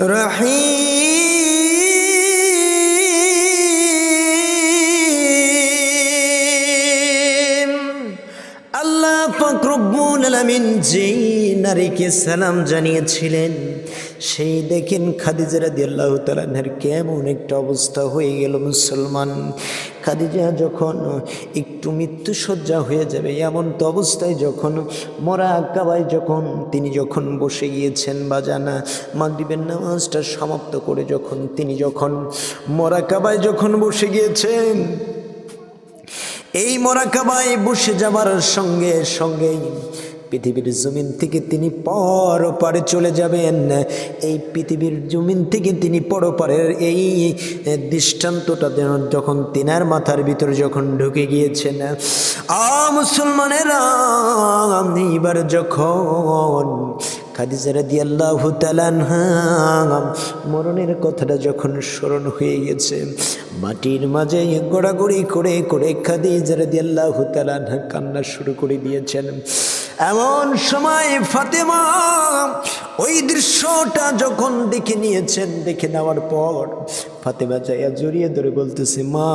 رحيم. নারীকে সালাম জানিয়েছিলেন। সেই দেখেন খাদিজা রাদি আল্লাহ তালাহের কেমন একটা অবস্থা হয়ে গেল মুসলমান। খাদিজা যখন একটু মৃত্যুসজ্জা হয়ে যাবে এমন তো অবস্থায় যখন মরা কাবায় যখন তিনি যখন বসে গিয়েছেন বাজানা, মাগরিবের নামাজটা সমাপ্ত করে যখন তিনি যখন মরা কাবায় যখন বসে গিয়েছেন, এই মরাকাবায় বসে যাবার সঙ্গে সঙ্গেই পৃথিবীর জমিন থেকে তিনি পর পারে চলে যাবেন। এই পৃথিবীর জমিন থেকে তিনি পরপারের এই দৃষ্টান্তটা যখন তিনার মাথার ভিতরে যখন ঢুকে গিয়েছেন। আ মুসলমানেরা এইবার যখন খাদিজা রাদিয়াল্লাহু তাআলা মরণের কথাটা যখন স্মরণ হয়ে গেছে, মাটির মাঝে গোড়াগড়ি করে করে খাদিজা রাদিয়াল্লাহু তাআলা কান্না শুরু করে দিয়েছেন। এমন সময় ফাতেমা ওই দৃশ্যটা যখন দেখে নিয়েছেন, দেখে নেওয়ার পর ফাতেমা চাইয়া জড়িয়ে ধরে বলতেছে, মা,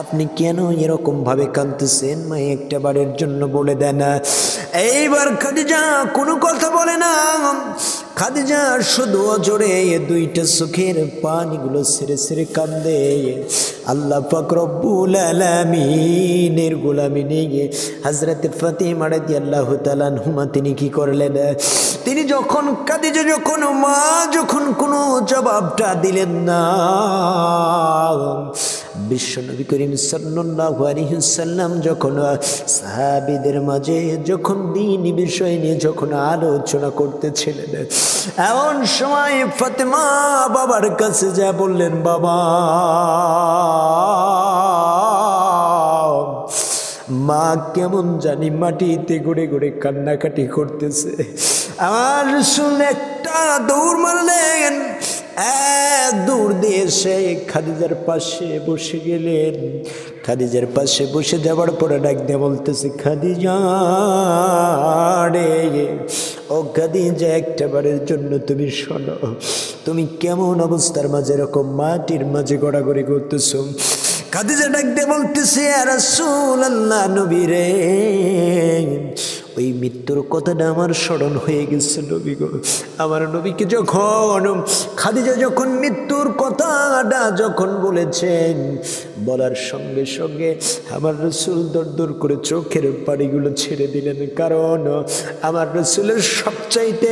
আপনি কেন এরকম ভাবে কাঁদতেছেন? মা একটা বারের জন্য বলে দেন এইবার খাদিজা কোনো কথা বলে না। খাদিজা শুধু অজরে দুইটা চোখের পানিগুলো সেরে সেরে কান্দে। আল্লাহ পাক রব্বুল আলামিনের গোলামি নিয়ে হজরত ফাতিমা রাদিয়াল্লাহু তাআলা হুমা তিনি কি করলেন? তিনি যখন খাদিজা যখন, মা যখন কোনো জবাবটা দিলেন না বিশ্বনবী করিম সাল্লাম যখন, সাহাবীদের মাঝে যখন দিন বিষয় নিয়ে যখন আলোচনা করতেছিলেন, এমন সময় ফাতেমা বাবার কাছে যা বললেন, বাবা, মা কেমন জানি মাটিতে গড়ে গড়ে কান্নাকাটি করতেছে। আমার শুনে একটা দৌড় মারলেন। দৌড় দিয়ে সে খাদিজার পাশে বসে গেলেন। খাদিজার পাশে বসে যাওয়ার পরে ডাক দিয়ে বলতেছে, খাদিজা রে, ও খাদিজা, একটা বারের জন্য তুমি শোনো, তুমি কেমন অবস্থার মাঝে এরকম মাটির মাঝে গড়াগড়ি করতেছো? খাদিজা ডাক দিয়ে বলতেছে আল্লাহ নবী রে ওই মৃত্যুর কথাটা আমার স্মরণ হয়ে গেছে নবী গো। আমার নবীকে যখন খাদিজা যখন মৃত্যুর কথাটা যখন বলেছেন, বলার সঙ্গে সঙ্গে আমার রসুল দর করে চোখের পাড়িগুলো ছেড়ে দিলেন। কারণ আমার রসুলের সবচাইতে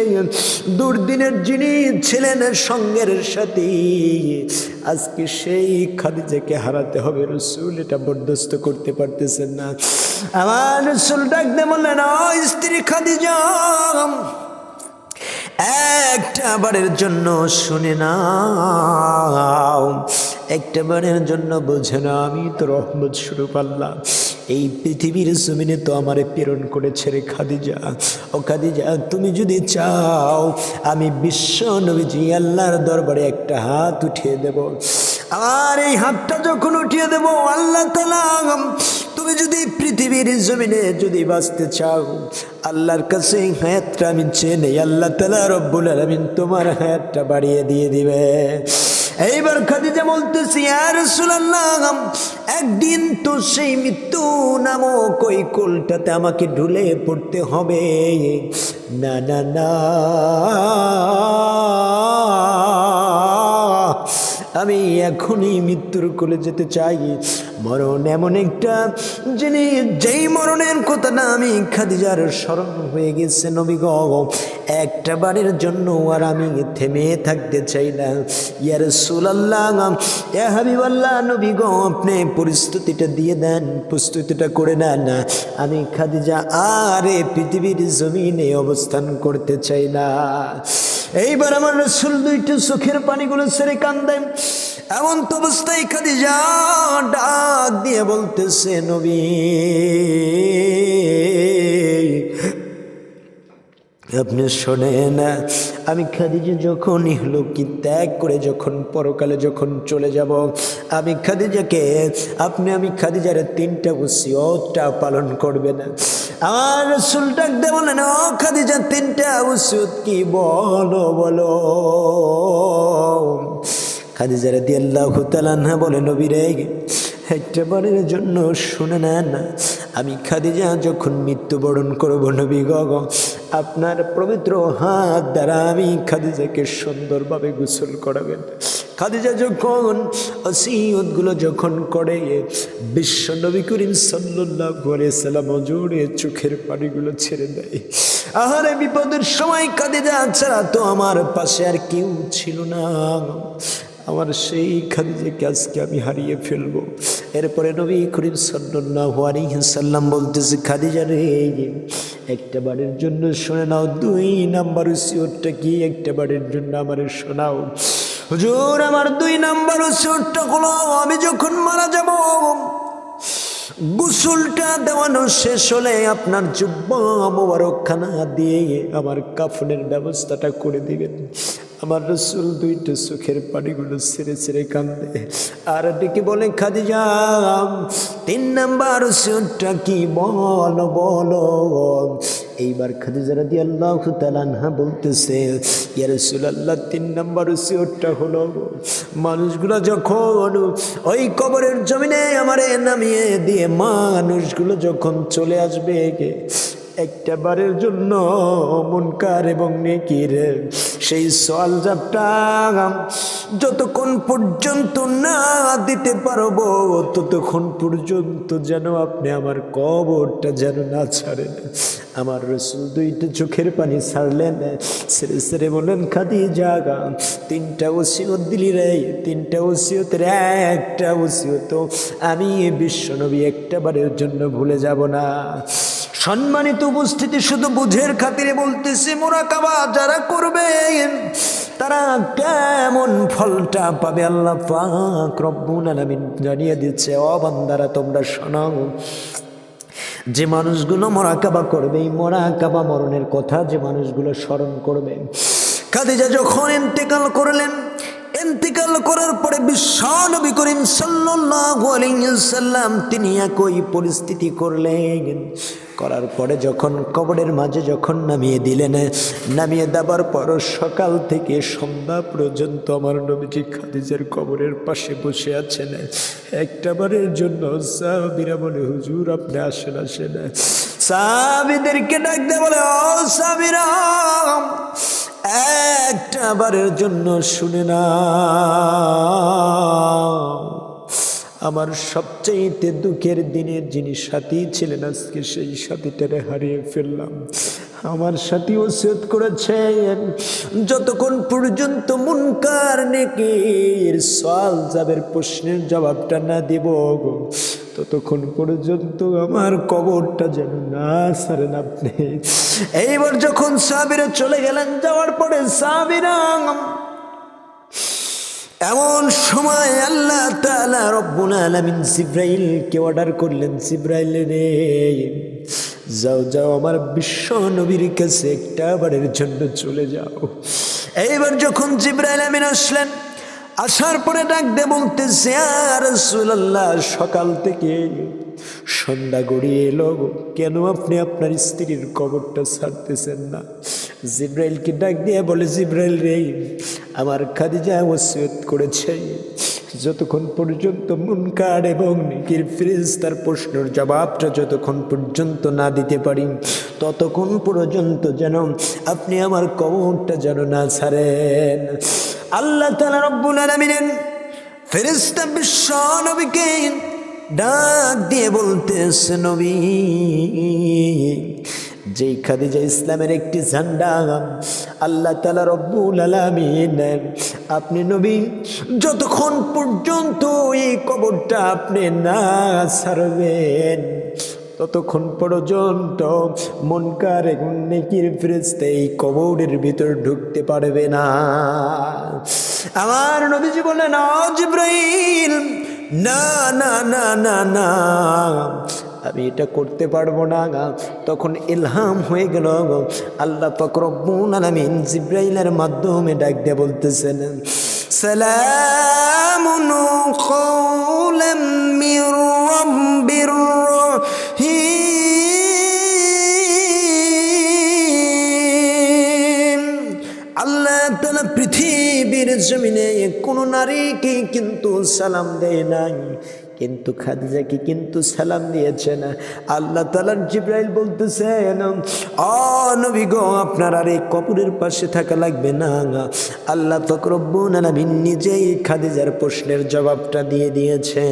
দুর্দিনের যিনি ছিলেন সঙ্গের সাথে, আজকে সেই খাদিজাকে হারাতে হবে। রসুল এটা বরদস্ত করতে পারতেছেন না। আমার রসুল ডাকতে বললেন ও স্ত্রী খাদিজা, একটা বারের জন্য শুনে না একটা বারের জন্য বোঝে না, আমি তো রহমত শুরু পারলাম এই পৃথিবীর জমিনে তো আমারে প্রেরণ করেছে রে খাদিজা। ও খাদিজা, তুমি যদি চাও, আমি বিশ্ব নবীজি আল্লাহর দরবারে একটা হাত উঠিয়ে দেব। আর এই হাতটা যখন উঠিয়ে দেব, আল্লাহ তালা তুমি যদি পৃথিবীর জমিনে যদি বাঁচতে চাও, আল্লাহর কাছে এই হায়াতটা আমি চেনে আল্লাহ তালা রব্বুল আলমিন তোমার হায়াতটা বাড়িয়ে দিয়ে দিবে। এইবার খাদিজা বলতেছি আর সুলাল্লাহ একদিন তো সেই মৃত্যু নামক ওই কোলটাতে আমাকে ঢুলে পড়তে হবে। না না না। আমি এখনই মৃত্যুর কোলে যেতে চাই। মরণ এমন একটা যিনি, যেই মরণের কথা না আমি খাদিজার স্মরণ হয়ে গেছে নবী গ। একটা বারের জন্য আর আমি থেমে থাকতে চাই না। ইয়ার সুলাল্লাহ এ হাবিবাল্লাহ গো, আপনি পরিস্থিতিটা দিয়ে দেন, প্রস্তুতিটা করে নেন। আমি খাদিজা আর পৃথিবীর জমিনে অবস্থান করতে চাই না। এইবার আমার রসুল দুইটি চোখের পানিগুলো ছেড়ে কান্দেন। এমন তো অবস্থায় খাদিজা ডাক দিয়ে বলতেছে, নবী আপনি শোনেন, আমি খাদিজা যখন ইহলোকি ত্যাগ করে যখন পরকালে যখন চলে যাব, আমি খাদিজাকে, আপনি, আমি খাদিজার তিনটা উসিয়তটা পালন করবেন। আমার রসুল ডাক দে বলেন, ও খাদিজা, তিনটা উসিয়ত কি? বলো বলো। খাদিজা রাদি আল্লাহ তালান্না বলে নবীরে একটা বারের জন্য শুনে নেন, আমি খাদিজা যখন মৃত্যুবরণ করব নবী গগ আপনার পবিত্র হাত দ্বারা আমি খাদিজাকে সুন্দরভাবে গোসল করাবেন। খাদিজা যখন অসিয়তগুলো যখন করে, বিশ্ব নবী করিম সাল্লাহ সাল্লাম জোরে চোখের পানিগুলো ছেড়ে দেয়। আহারে বিপদের সময় খাদিজা ছাড়া তো আমার পাশে আর কেউ ছিল না। আমার সেই খাদিজাকে আজকে আমি হারিয়ে ফেলব। এরপরে নবী করিম সাল্লাম বলতেছে, খাদিজা রে, একটা বাড়ির জন্য শুনে নাও, দুই নাম্বার উসিওরটা কি? একটা বাড়ির জন্য আমার শোনাও। হুজুর, আমার দুই নাম্বার উসিওরটা হলো, আমি যখন মারা যাব, গুসুলটা দেওয়ানো শেষ হলে আপনার জুব্বা মোবারকখানা দিয়ে আমার কাফনের ব্যবস্থাটা করে দিবেন। আমার রসুল দুইটা চোখের পানিগুলো ছেড়ে ছেড়ে কান্দে। আর ডেকে বলে, খাদিজা, তিন নাম্বার রসুলটা কি বলো বলো। এইবার খাদিজা রাদি আল্লাহ তালানহা বলতেছে, ইয়া রসুল আল্লাহ তিন নাম্বার রসিওরটা হলো মানুষগুলো যখন ওই কবরের জমিনে আমারে নামিয়ে দিয়ে মানুষগুলো যখন চলে আসবে একটা বারের জন্য মনকার এবং নেকির সেই সল জাপটা যতক্ষণ পর্যন্ত না দিতে পারব, ততক্ষণ পর্যন্ত যেন আপনি আমার কবরটা যেন না ছাড়েন। আমার রসুল দুইটা চোখের পানি ছাড়লেন। সেরে সেরে বললেন খাদি জাগা তিনটা ওসিয়ত দিলি রে, তিনটা ওসিয়তের একটা ওসিয়ত আমি বিশ্বনবী একটা বারের জন্য ভুলে যাব না। সম্মানিত উপস্থিতি শুধু বুঝের খাতিরে বলতেছে, মোরাকাবা যারা করবে তারা কেমন ফলটা পাবে আল্লাহ পাক রব্বুল জানিয়ে দিচ্ছে, ও বান্দারা, তোমরা শোনাও, যে মানুষগুলো মরাকাবা করবে, এই মরাকাবা মরণের কথা যে মানুষগুলো স্মরণ করবে। খাদিজা যখন ইন্তেকাল করলেন, ইন্তিকাল করার পরে বিশ্বনবী করিম সাল্লাল্লাহু আলাইহি তিনি একই পরিস্থিতি করলেন। করার পরে যখন কবরের মাঝে যখন নামিয়ে দিলেন, নামিয়ে দেবার পর সকাল থেকে সন্ধ্যা পর্যন্ত আমার নবীজি খাদিজের কবরের পাশে বসে আছেন। একটা বারের জন্য সাহাবিরা বলে, হুজুর, আপনি আসেন আসেন। সাহাবিদেরকে ডাক দে বলে, ও সাহাবিরা, একটা বারের জন্য শুনে না আমার সবচেয়ে দুঃখের দিনের যিনি সাথী ছিলেন, আজকে সেই সাথীটারে হারিয়ে ফেললাম। আমার সাথী ওসিয়ত করেছেন, যতক্ষণ পর্যন্ত মুনকার নেকির সওয়াল যাবের প্রশ্নের জবাবটা না দিব ততক্ষণ পর্যন্ত আমার কবরটা যেন না সারেন আপনি। এইবার যখন সাবিরা চলে গেলেন, যাওয়ার পরে সাবিরা এমন সময় আল্লাহ তাআলা রব্বুল আলামিন জিব্রাইলকে অর্ডার করলেন, জিব্রাইল রে, যাও যাও আমার বিশ্ব নবীর কাছে একটা বারের জন্য চলে যাও। এইবার যখন জিব্রাইল আমিন আসলেন, আসার পরে ডাক দে বলতেছে আর সকাল থেকে সন্ধ্যা গড়িয়ে এলো কেন আপনি আপনার স্ত্রীর কবরটা ছাড়তেছেন না? জিব্রাইলকে ডাক দিয়ে বলে, জিব্রাইল রে, আমার খাদিজা ওসিয়ত করেছে। যতক্ষণ পর্যন্ত মুনকার এবং নিকির ফিরিজ তার প্রশ্নের জবাবটা যতক্ষণ পর্যন্ত না দিতে পারি, ততক্ষণ পর্যন্ত যেন আপনি আমার কবরটা যেন না ছাড়েন। আল্লাহ তালা রব্বুল আলমিনেন ফেরিস্তা বিশ্ব নবীকে ডাক দিয়ে বলতেছে, নবী যেই খাদিজা ইসলামের একটি ঝান্ডা, আল্লাহ তালা রব্বুল আলমিন আপনি নবী, যতক্ষণ পর্যন্ত এই কবরটা আপনি না ছাড়বেন, ততক্ষণ পর্যন্ত মনকার নেকির ফেরেস্তে এই কবরের ভিতর ঢুকতে পারবে না। আমার নবীজি বলেন জিব্রাইল, না না না না না। আমি এটা করতে পারব না গা। তখন ইলহাম হয়ে গেল আল্লাহ ফকরব্বুল আলমিন জিব্রাইলের মাধ্যমে ডাক দিয়ে বলতেছেন তালা পৃথিবীর জমিনে কোনো নারীকে কিন্তু সালাম দেয় নাই। কিন্তু খাদিজাকে কিন্তু সালাম দিয়েছে না। আল্লাহ তালার জিব্রাইল বলতেছেন অনবী গো, আপনার আর এই কপুরের পাশে থাকা লাগবে না আল্লাহ ফকরব্বুন আলামিন নিজেই খাদিজার প্রশ্নের জবাবটা দিয়ে দিয়েছে।